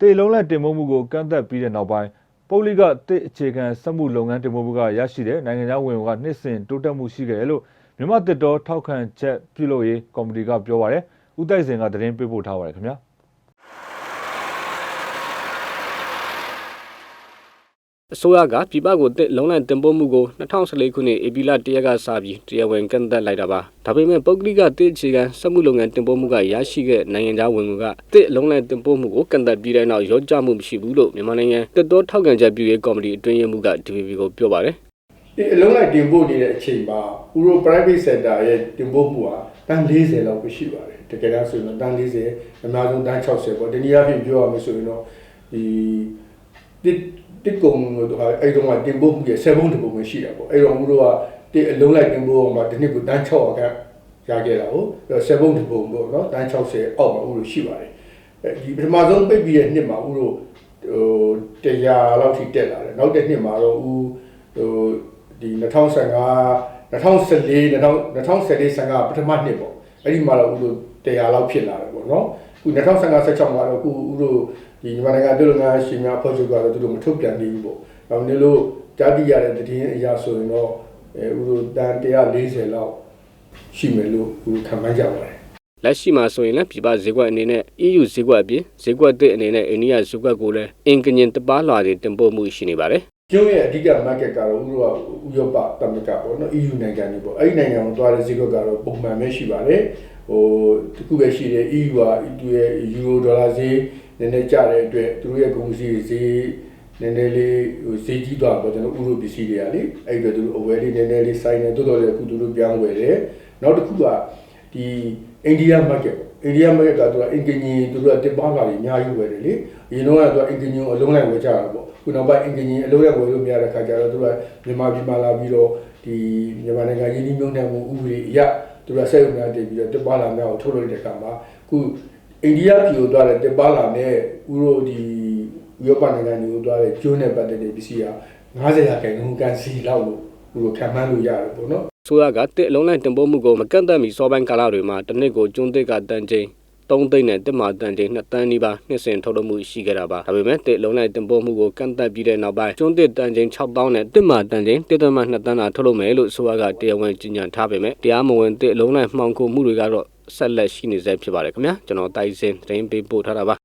တေလုံးလက်တင်ပို့မှုကိုကန့်သက်ပြီးတဲ့နောက်ပိုင်းပုဂ္ဂလိကတစ်အခြေခံစက်မှုလုပ်ငန်းတင်ပို့မှုကရရှိတဲ့နိုင်ငံခြားဝင်ငွေကနှစ်စဉ်တိုးတက်မှုရှိခဲ့တယ်လို့မြန်မာတစ်တော်ထောက်ခံချက်ပြုလုပ်ရေးကော်မတီကပြောပါရယ်ဦးတိုက်စင်ကသတင်းပေးပို့ထားပါတယ်ခင်ဗျာ အစိုးရကပြည်ပကိုတစ်လုံးလိုက်တင်ပို့မှုကို2014ခုနှစ်ဧပြီလ1ရက်ကစပြီးတရားဝင်ကန့်သတ်လိုက်တာပါဒါပေမဲ့ပုဂ္ဂလိကတစ်အခြေခံစက်မှုလုပ်ငန်းတင်ပို့မှုကရရှိခဲ့နိုင်ငံခြားဝင်ငွေကတစ်လုံးလိုက်တင်ပို့မှုကိုကန့်သတ်ပြီးတဲ့နောက်ရောကြမှုမရှိဘူးလို့မြန်မာနိုင်ငံတက်တော်ထောက်ခံချက်ပြုရေးကော်မတီအတွင်းရေးမှူးက DVB ကိုပြောပါတယ်ဒီအလုံးလိုက်တင်ပို့နေတဲ့အချိန်မှာဥရော private sector ရဲ့တင်ပို့မှုဟာတန်40လောက်ပဲရှိပါတယ်တကယ်တော့ဆိုရင်တော့တန်40အများဆုံးတန်60ပေါ့ဒီနေ့အပြင်ပြောရမယ်ဆိုရင်တော့ဒီ တစ်တစ်ကုံတို့ဟာအဲ့တုန်းကတင်ပို့မှုရဲ့7ဘုံတစ်ပုံပဲရှိတာပေါ့အဲ့တော့ဥရောကတစ်အလုံးလိုက်တင်ပို့အောင်မှာဒီနေ့ကတန်6ခန့်ရခဲ့တာဟုတ်အဲ့တော့7ဘုံတစ်ပုံပေါ့နော်တန်60အောက်မှာဥရောရှိပါတယ်အဲဒီပထမဆုံးပိတ်ပြီးတဲ့နှစ်မှာဥရောဟို100လောက်ထိတက်လာတယ်နောက်တစ်နှစ်မှာတော့ဥဟိုဒီ2015 2014 2014 15ပထမနှစ်ပေါ့အဲ့ဒီမှာတော့ဥတို့100လောက်ဖြစ်လာတယ်ပေါ့နော်အ ခု2015 16မှာတော့အခုဥတို့ဒီမြန်မာနိုင်ငံပြည်လုံငန်းရှင်များအဖွဲ့ချုပ်ကတော့သူတို့မထုတ်ပြန်သေးဘူးပေါ့ဒါမှမဟုတ်လို့ကြားသိရတဲ့တည်င်းအရာဆိုရင်တော့အဲဥတို့တန်140လောက်ရှိမယ်လို့ဥခံမှန်းကြပါတယ်လက်ရှိမှာဆိုရင်လည်းပြည်ပဈေးကွက်အနေနဲ့ EU ဈေးကွက်အပြင်ဈေးကွက်တစ်အနေနဲ့အိန္ဒိယဈေးကွက်ကိုလည်းအင်ကညင်တပါးလွှာတွေတင်ပို့မှုရှိနေပါတယ် ကျုံးရဲ့အဓိက market ကတော့ဥရောဥရောပသမဂ္ဂပေါ့နော် EU နိုင်ငံတွေပေါ့အဲ့ဒီနိုင်ငံကိုသွားတဲ့ဈေးကွက်ကတော့ပုံမှန်ပဲရှိပါတယ်ဟိုတခုပဲရှိတယ် EU ကသူရဲ့ euro ဒေါ်လာဈေးနည်းနည်းကျတဲ့အတွက်သူတို့ရဲ့ကုန်စည်ဈေးနည်းနည်းလေးဟိုဈေးကြီးသွားပေါ့ကျွန်တော်ဥရောပစ္စည်းတွေကလေအဲ့ဒီအတွက်သူတို့အဝယ်လေးနည်းနည်းလေးစိုင်းနေတိုးတော်လည်းအခုသူတို့ပြောင်းဝယ်တယ်နောက်တစ်ခုကဒီ အိန္ဒိယ market အိန္ဒိယ market ကသူကအင်ဂျင်နီသူတို့ကတစ်ပါးလာတွေအများကြီးဝယ်တယ်လေအရင်တော့ကသူကအင်ဂျင်နီကိုအလုံးလိုက်ဝယ်ကြတာပေါ့ခုနောက်ပိုင်းအင်ဂျင်နီအလုံးလိုက်ဝယ်လို့မရတဲ့ခါကျတော့သူကမြန်မာပြည်မှာလာပြီးတော့ဒီမြန်မာနိုင်ငံရင်းနှီးမြှုပ်နှံမှုဥပဒေအရသူကဆက်ရုံများတည်ပြီးတော့တစ်ပါးလာများကိုထုတ်လုပ်တဲ့အခါမှာခုအိန္ဒိယပြည်ကိုသွားတဲ့တစ်ပါးလာနဲ့ဥရောဒီဥရောပနိုင်ငံတွေကိုသွားတဲ့ကျိုးနဲ့ပတ်သက်တဲ့ပစ္စည်းက90ရာခိုင်နှုန်းကန်စီလောက်လို့ ဥရောခံမှန်းလို့ရတယ်ပေါ့နော်ဆိုရကတစ်အလုံးလိုက်တင်ပို့မှုကိုမကန့်သက်မီစောပိုင်းကာလတွေမှာတစ်နှစ်ကိုကျွန်းတစ်ကတန်ချိန်3သိန်းနဲ့တစ်မာတန်ချိန်2တန်းနီးပါးနှစ်စဉ်ထုတ်လုပ်မှုရှိခဲ့တာပါဒါပေမဲ့တစ်လုံးလိုက်တင်ပို့မှုကိုကန့်သက်ပြီးတဲ့နောက်ပိုင်းကျွန်းတစ်တန်ချိန်6000နဲ့တစ်မာတန်ချိန်1.2တန်းသာထုတ်လုပ်မယ်လို့ဆိုရကတရားဝင်ကြေညာထားပေမဲ့တရားမဝင်တစ်အလုံးလိုက်မှောင်ခိုမှုတွေကတော့ဆက်လက်ရှိနေဆဲဖြစ်ပါတယ်ခင်ဗျာကျွန်တော်တိုက်စင်သတင်းပေးပို့ထားတာပါ